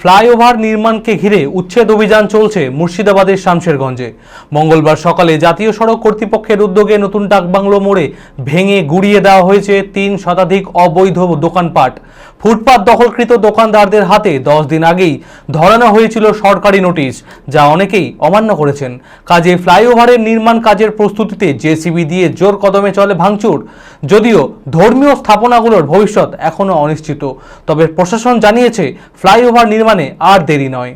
Flyover নির্মাণকে ঘিরে উচ্ছেদ অভিযান চলছে মুর্শিদাবাদের শামশেরগঞ্জে। মঙ্গলবার সকালে জাতীয় সড়ক কর্তৃপক্ষের উদ্যোগে নতুন ডাকবাংলো মোড়ে ভেঙে গুড়িয়ে দেওয়া হয়েছে তিন শতাধিক অবৈধ দোকানপাট। ফুটপাত দখলকৃত দোকানদারদের হাতে দশ দিন আগেই ধরানো হয়েছিল সরকারি নোটিশ, যা অনেকেই অমান্য করেছেন। কাজে ফ্লাইওভারের নির্মাণ কাজের প্রস্তুতিতে জেসিবি দিয়ে জোর কদমে চলে ভাঙচুর, যদিও ধর্মীয় স্থাপনাগুলোর ভবিষ্যৎ এখনও অনিশ্চিত। তবে প্রশাসন জানিয়েছে, ফ্লাইওভার নির্মাণে আর দেরি নয়।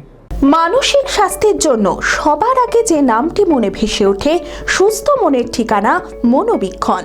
মানসিক স্বাস্থ্যের জন্য সবার আগে যে নামটি মনে ভেসে ওঠে, সুস্থ মনের ঠিকানা মনোবীক্ষণ।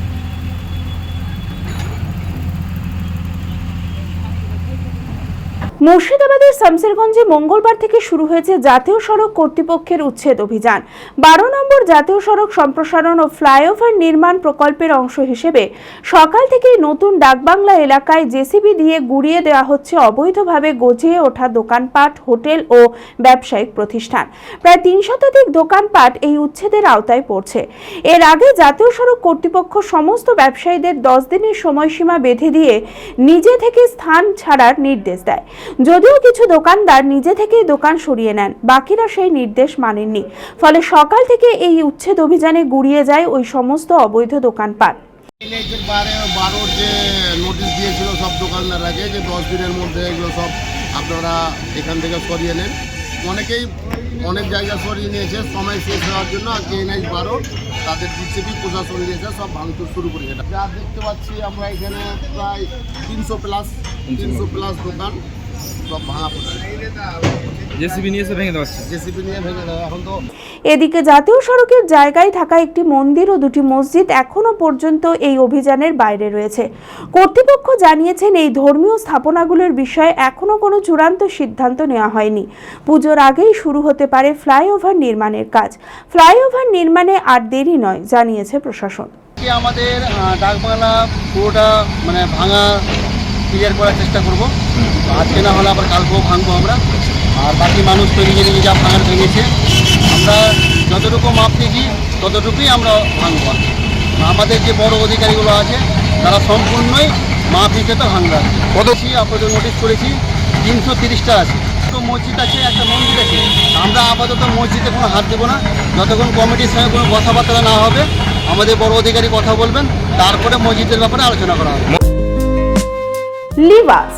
মুর্শিদাবাদের শামসেরগঞ্জে মঙ্গলবার থেকে শুরু হয়েছে জাতীয় সড়ক কর্তৃপক্ষের উচ্ছেদ অভিযান। বারো নম্বর জাতীয় সড়ক সম্প্রসারণ ও ফ্লাইওভার নির্মাণ প্রকল্পের অংশ হিসেবে সকাল থেকেই নতুন ডাকবাংলা এলাকায় জেসিবি দিয়ে গুড়িয়ে দেওয়া হচ্ছে অবৈধভাবে গজিয়ে ওঠা দোকানপাট, হোটেল ও ব্যবসায়িক প্রতিষ্ঠান। প্রায় তিন শতাধিক দোকানপাট এই উচ্ছেদের আওতায় পড়ছে। এর আগে জাতীয় সড়ক কর্তৃপক্ষ সমস্ত ব্যবসায়ীদের দশ দিনের সময়সীমা বেঁধে দিয়ে নিজে থেকে স্থান ছাড়ার নির্দেশ দেয়। যদিও কিছু দোকানদার নিজে থেকেই দোকান সরিয়ে নেন, বাকিরা সেই নির্দেশ মানেননি। ফলে সকাল থেকে এই উচ্ছেদ অভিযানে গুড়িয়ে যায় ওই সমস্ত অবৈধ দোকানপাট। বারোর যে নোটিশ দিয়েছিল সব যে দশ দিনের মধ্যে এগুলো সব আপনারা এখান থেকে সরিয়ে নেন। অনেকেই অনেক সরিয়ে নিয়েছে, সময় শেষ হওয়ার জন্য বারো, তাদের সব শুরু দেখতে পাচ্ছি আমরা এখানে প্রায় তিনশো প্লাস তিনশো প্লাস দোকান। এদিকে জাতীয় সড়কের জায়গায় থাকা একটি মন্দির ও দুটি মসজিদ এখনও পর্যন্ত এই অভিযানের বাইরে রয়েছে। কর্তৃপক্ষ জানিয়েছেন এই ধর্মীয় স্থাপনাগুলোর বিষয়ে এখনও কোনো চূড়ান্ত সিদ্ধান্ত নেওয়া হয়নি। পুজোর আগেই শুরু হতে পারে ফ্লাইওভার নির্মাণের কাজ। ফ্লাইওভার নির্মাণে আর দেরি নয় জানিয়েছে প্রশাসন। আমাদের ডাকবাংলা পুরোটা মানে ভাঙা ক্লিয়ার করার চেষ্টা করব। আজকে না হলে আবার কালকেও ভাঙবো আমরা। আর বাকি মানুষ তো নিজে নিজে যা ভাঙার ভেঙেছে আমরা যতটুকু মাপ দিয়েছি ততটুকুই আমরা ভাঙবো আমাদের যে বড় অধিকারীগুলো আছে তারা সম্পূর্ণই মাপ হিসেবে ভাঙবে কতছি আপাতত নোটিশ করেছি তিনশো তিরিশটা আছে। তো মসজিদ আছে একটা মন্দির আছে। আমরা আপাতত মসজিদে কোনো হাত দেবো না। যতক্ষণ কমিটির সঙ্গে কোনো কথাবার্তা না হবে আমাদের বড় অধিকারী কথা বলবেন তারপরে মসজিদের ব্যাপারে আলোচনা করা হবে। লিভাস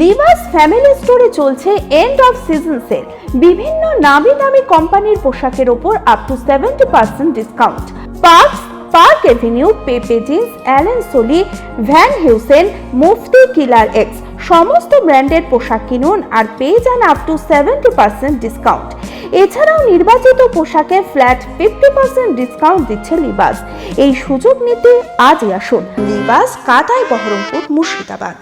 লিভাস ফ্যামিলি স্টোরে চলছে এন্ড অফ সিজন সেল বিভিন্ন নামি দামি কোম্পানির পোশাকের ওপর up to seventy percent discount Parx Park Avenue Pepe Jeans Allen Solly Van Heusen Mufti Killer X সমস্ত ব্র্যান্ডের পোশাক কিনুন আর পেয়ে যান up to seventy percent discount এছাড়াও নির্বাচিত পোশাকে ফ্ল্যাট ফিফটি পার্সেন্ট ডিসকাউন্ট দিচ্ছে লিবাস এই সুযোগ নিতে আজই আসুন। লিবাস কাটাই বহরমপুর, মুর্শিদাবাদ।